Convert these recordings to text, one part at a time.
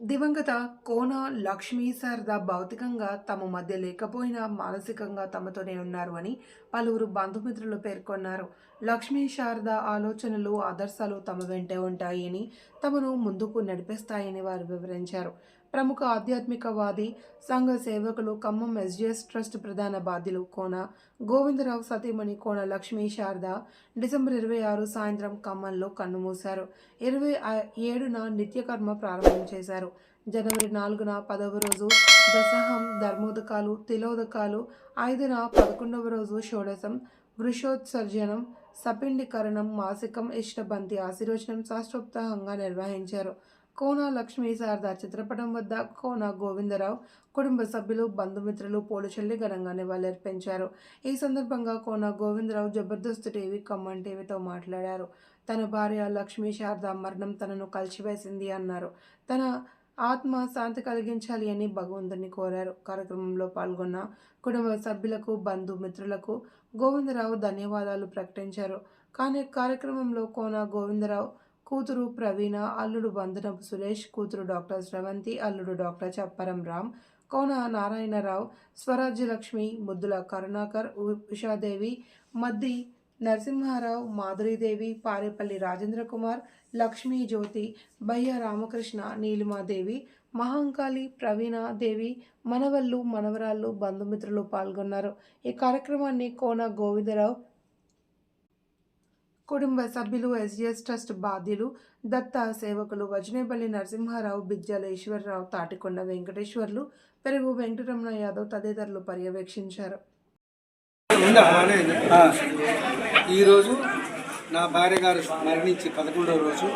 దివంగత కోన లక్ష్మీ శారద భౌతికంగా తమ మధ్య లేకపోయినా మానసికంగా తమతోనే ఉన్నారు అని పలువురు బంధుమిత్రులు పేర్కొన్నారు. లక్ష్మీ శారద ఆలోచనలు ఆదర్శాలు తమ వెంటే ఉంటాయని తమను ముందుకు నడిపిస్తాయని వారు వివరించారు. ప్రముఖ ఆధ్యాత్మికవాది సంఘ సేవకులు ఖమ్మం ఎస్జిఎస్ ట్రస్ట్ ప్రధాన బాధ్యులు కోన గోవిందరావు సతీమణి కోన లక్ష్మీ శారద డిసెంబర్ ఇరవై ఆరు సాయంత్రం ఖమ్మంలో కన్నుమూశారు ఇరవై ఏడున నిత్యకర్మ ప్రారంభం చేశారు. జనవరి నాలుగున పదవ రోజు దశహం ధర్మోదకాలు తిలోదకాలు ఐదున పదకొండవ రోజు షోడశం వృషోత్సర్జనం సపిండీకరణం మాసికం ఇష్టబంతి ఆశీర్వచనం శాస్త్రోక్తంగా నిర్వహించారు. కోన లక్ష్మీ శారద చిత్రపటం వద్ద కోన గోవిందరావు కుటుంబ సభ్యులు బంధుమిత్రులు పోలీసుల్ని ఘనంగా నివాళులర్పించారు. ఈ సందర్భంగా కోన గోవిందరావు జబర్దస్త్ టీవీ ఖమ్మం టీవీతో మాట్లాడారు. తన భార్య లక్ష్మీ శారద మరణం తనను కలిసివేసింది అన్నారు. తన ఆత్మ శాంతి కలిగించాలి అని భగవంతుని కోరారు. కార్యక్రమంలో పాల్గొన్న కుటుంబ సభ్యులకు బంధుమిత్రులకు గోవిందరావు ధన్యవాదాలు ప్రకటించారు. కానీ కార్యక్రమంలో కోన గోవిందరావు కూతురు ప్రవీణ అల్లుడు వందనపు సురేష్ కూతురు డాక్టర్ స్రవంతి అల్లుడు డాక్టర్ చప్పరం రామ్ కోన నారాయణరావు స్వరాజ్యలక్ష్మి ముద్దుల కరుణాకర్ ఉషాదేవి మద్ది నరసింహారావు మాధురీదేవి పారేపల్లి రాజేంద్ర కుమార్ లక్ష్మీ జ్యోతి బయ్య రామకృష్ణ నీలిమాదేవి మహంకాళి ప్రవీణాదేవి మనవళ్ళు మనవరాళ్ళు బంధుమిత్రులు పాల్గొన్నారు. ఈ కార్యక్రమాన్ని కోన గోవిందరావు కుటుంబ సభ్యులు ఎస్జిఎస్ ట్రస్ట్ బాధ్యులు దత్త సేవకులు వజనేపల్లి నరసింహారావు బిజ్జల ఈశ్వరరావు తాటికొండ వెంకటేశ్వర్లు పెరుగు వెంకటరమణ యాదవ్ తదితరులు పర్యవేక్షించారు. ఈరోజు నా భార్య గారు మరణించి పదకొండవ రోజు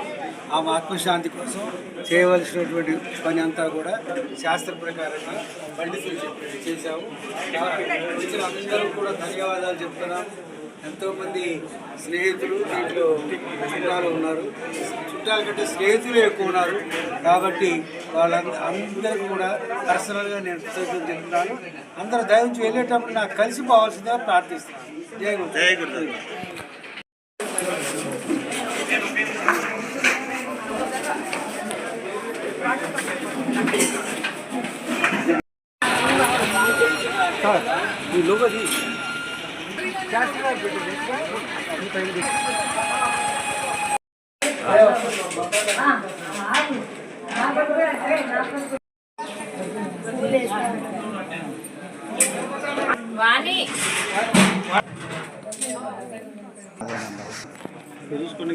ఆమె ఆత్మశాంతి కోసం చేయవలసినటువంటి పని అంతా కూడా శాస్త్ర ప్రకారంగా పండితులు చెప్పి చేశాము అందరూ కూడా ధన్యవాదాలు చెప్తున్నాము ఎంతోమంది స్నేహితులు దీంట్లో చుట్టాలు ఉన్నారు. చుట్టాల కంటే స్నేహితులు ఎక్కువ ఉన్నారు. కాబట్టి వాళ్ళందరూ అందరికీ కూడా పర్సనల్గా నేను కృతజ్ఞతలు చెప్తున్నాను. అందరూ దయవుంచి వెళ్ళేటప్పుడు నాకు కలిసిపోవాల్సిందిగా ప్రార్థిస్తున్నాను. జై గురు. జై గురు. ఈ లోగది వాణి. చూసుకుని